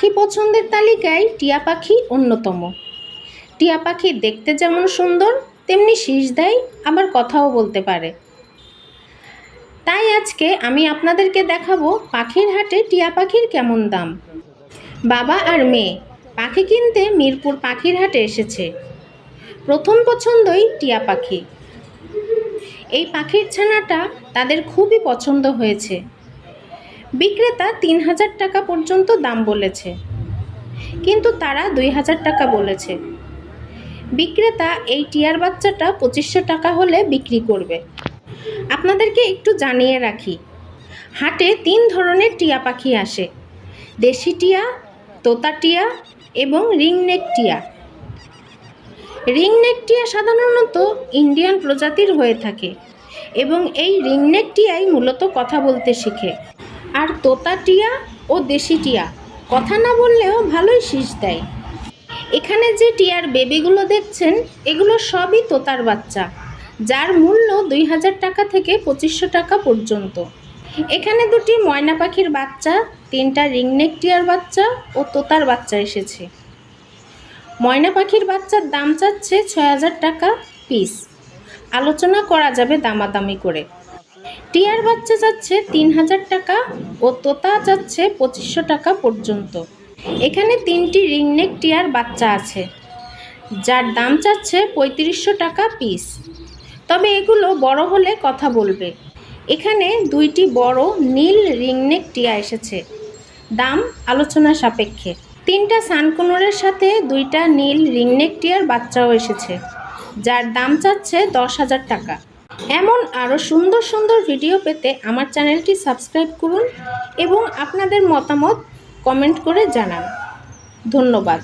পাখি পছন্দের তালিকায় টিয়া পাখি অন্যতম। টিয়া পাখি দেখতে যেমন সুন্দর, তেমনি শীষ দেয়, আবার কথাও বলতে পারে। তাই আজকে আমি আপনাদেরকে দেখাবো পাখির হাটে টিয়া পাখির কেমন দাম। বাবা আর মেয়ে, পাখি কিনতে মিরপুর পাখির হাটে এসেছে। প্রথম পছন্দই টিয়া পাখি। এই পাখির ছানাটা তাদের খুবই পছন্দ হয়েছে। বিক্রেতা তিন হাজার টাকা পর্যন্ত দাম বলেছে। কিন্তু তারা দুই হাজার টাকা বলেছে। বিক্রেতা এই টিয়ার বাচ্চাটা পঁচিশশো টাকা হলে বিক্রি করবে। আপনাদেরকে একটু জানিয়ে রাখি, হাটে তিন ধরনের টিয়া পাখি আসে। দেশি টিয়া, তোতা টিয়া এবং রিংনেক টিয়া। রিংনেক টিয়া সাধারণত ইন্ডিয়ান প্রজাতির হয়ে থাকে এবং এই রিংনেক টিয়াই মূলত কথা বলতে শেখে। আর তোতা টিয়া ও দেশি টিয়া। কথা না বললেও ভালোই শীষ দেয়। এখানে যে টিয়ার বেবিগুলো দেখছেন, এগুলো সবই তোতার বাচ্চা, যার মূল্য দুই হাজার টাকা থেকে পঁচিশশো টাকা পর্যন্ত। এখানে দুটি ময়না পাখির বাচ্চা, তিনটা রিংনেক টিয়ার বাচ্চা ও তোতার বাচ্চা এসেছে। ময়না পাখির বাচ্চার দাম চাচ্ছে ছয় হাজার টাকা পিস। আলোচনা করা যাবে দামাদামি করে। টিয়ার বাচ্চা যাচ্ছে তিন হাজার টাকা ও তোতা যাচ্ছে পঁচিশশো টাকা পর্যন্ত। এখানে তিনটি রিংনেক টিয়ার বাচ্চা আছে, যার দাম চাচ্ছে পঁয়ত্রিশশো টাকা পিস। তবে এগুলো বড় হলে কথা বলবে। এখানে দুইটি বড় নীল রিংনেক টিয়া এসেছে। দাম আলোচনা সাপেক্ষে। তিনটা সানকুনোরের সাথে দুইটা নীল রিংনেক টিয়ার বাচ্চাও এসেছে, যার দাম চাচ্ছে দশ হাজার টাকা। এমন আরও সুন্দর সুন্দর ভিডিও পেতে আমার চ্যানেলটি সাবস্ক্রাইব করুন এবং আপনাদের মতামত কমেন্ট করে জানান। ধন্যবাদ।